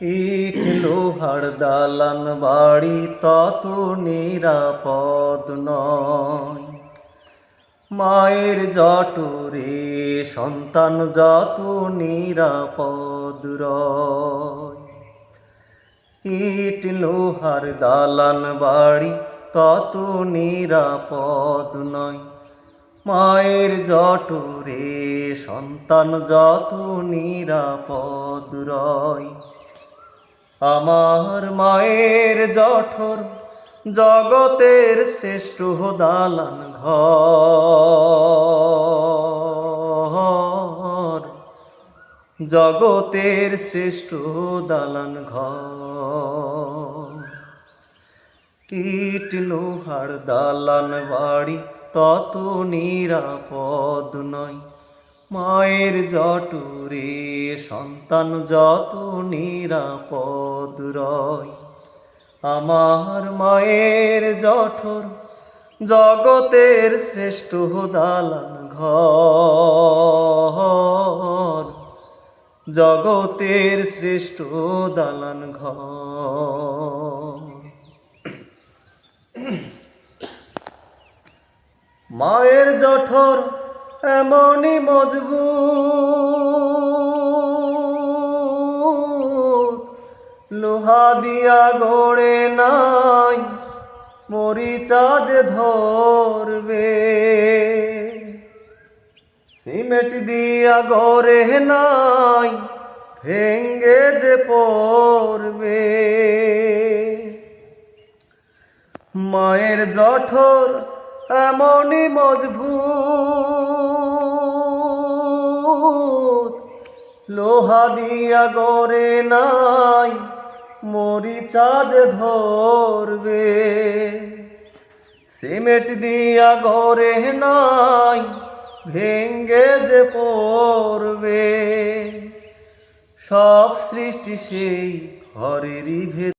ইট লোহার দালান বাড়ি তত নিরাপদ নয়। মায়ের জটরে সন্তান যত নিরাপদ ইট লোহার দালান বাড়ি তত নিরাপদ নয়। মায়ের জটরে সন্তান যত নিরাপদ রয়। আমার মায়ের জঠর জগতের শ্রেষ্ঠ দালান ঘর। জগতের শ্রেষ্ঠ দালান ঘর। ইট লোহার দালান বাড়ি, তত নিরাপদ নয়। মায়ের জটুরে সন্তান যত নিরাপদ রয়। আমার মায়ের জঠর জগতের শ্রেষ্ঠ দালান ঘর। জগতের শ্রেষ্ঠ দালান ঘর। মায়ের জঠর এমনই মজবুত। লোহা দিয়া গড়ে নাই মরিচা যে ধরবে। সিমেন্ট দিয়া গড়ে নাই, ভেঙ্গে যে পড়বে। মায়ের জঠর এমনই মজবুত। লোহা দিয়া গড়ে নাই, মরিচা ধরবে। সিমেন্ট দিয়া গড়ে নাই, ভেঙ্গে যে পড়বে। সব সৃষ্টি সেই ঘরেরই ভেতর।